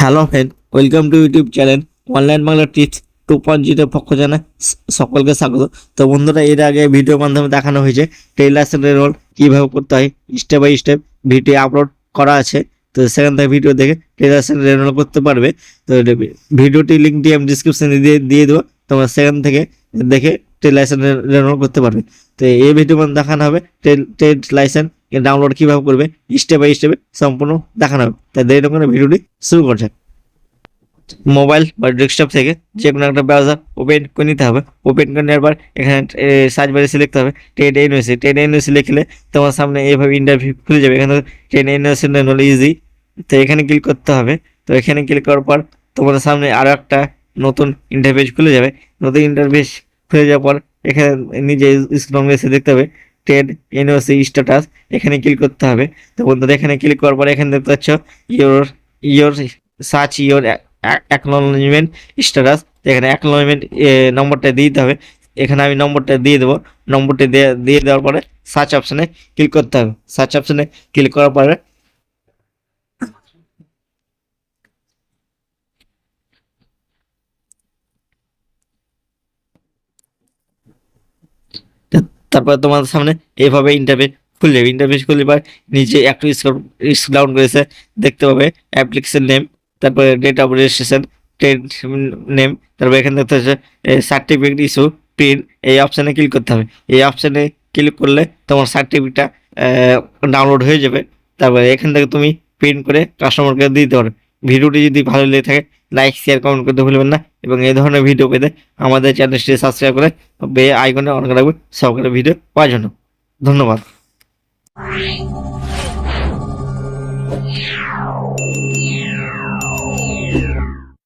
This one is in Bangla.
Hello friend, welcome to YouTube channel online Bangla tips two point জিরোর পক্ষ জানায় স- সকলকে স্বাগত। তো বন্ধুরা, এর আগে ভিডিওর মাধ্যমে দেখানো হয়েছে টেইলার্সের রোল কীভাবে করতে হয় step by step video upload করা আছে। তো সেখান থেকে ভিডিও দেখে টেইলার্সের রোল করতে পারবে। তো ভিডিওটি লিঙ্কটি আমি ডিসক্রিপশনে দিয়ে দিয়ে দেবো। তোমরা সেখান থেকে দেখে ট্রেড লাইসেন্স রেনুয়াল করতে পারবে। তো এই ভিডিও মানে দেখানো হবে। ট্রেড ট্রেড লাইসেন্স ডাউনলোড কীভাবে করবে স্টেপ বাই স্টেপে সম্পূর্ণ দেখানো হবে। তাই দেরি করে ভিডিওটি শুরু করছে। মোবাইল বা ডেস্কটপ থেকে যে কোনো একটা ব্রাউজার ওপেন করে নিতে হবে। ওপেন করে নেওয়ার পর এখানে সার্চ বারে সিলেক্ট হবে। টেন ইউনিভার্সিটি টেন ইউনিভার্সিটি লিখলে তোমার সামনে এইভাবে ইন্টারভিউ খুলে যাবে। এখানে টেন ইউনিভার্সিটি হলো ইজি তো এখানে ক্লিক করতে হবে। তো এখানে ক্লিক করার পর তোমাদের সামনে আরও একটা নতুন ইন্টারভিউ খুলে যাবে। নতুন ইন্টারভিউ খুলে যাওয়ার পর এখানে নিজে স্ক্রল এসে দেখতে হবে টেন ইউনিভার্সিটি স্ট্যাটাস এখানে ক্লিক করতে হবে। তো বন্ধুরা, এখানে ক্লিক করার পর এখানে দেখতে পাচ্ছ your your search your acknowledgement status এখানে অ্যাকনোলজমেন্ট নম্বরটা দিয়ে দিতে হবে। এখানে আমি নম্বরটা দিয়ে দেবো। নম্বরটা দিয়ে দিয়ে দেওয়ার পরে সার্চ অপশানে ক্লিক করতে হবে। সার্চ অপশানে ক্লিক করার পরে তারপর তোমাদের সামনে এইভাবে ইন্টারভিউ খুলে যাবে ইন্টারভিউ খুলে পর নিচে একটু স্ক্রল ডাউন করেছে, দেখতে পাবে অ্যাপ্লিকেশন নেম তারপরে date of registration trade name তারপর এখানে দেখতে হচ্ছে সার্টিফিকেট ইস্যু প্রিন্ট এই অপশানে ক্লিক করতে হবে। এই অপশানে ক্লিক করলে তোমার সার্টিফিকেটটা ডাউনলোড হয়ে যাবে। তারপরে এখান থেকে তুমি প্রিন্ট করে কাস্টমারকে দিতে পারো। ভিডিওটি যদি ভালো লেগে থাকে লাইক শেয়ার কমেন্ট করতে ভুলবেন না। এবং এই ধরনের ভিডিও পেতে আমাদের চ্যানেলটি সাবস্ক্রাইব করে বে আইকনে অন রাখবে সবগুলো ভিডিও পাওয়ার জন্য। ধন্যবাদ।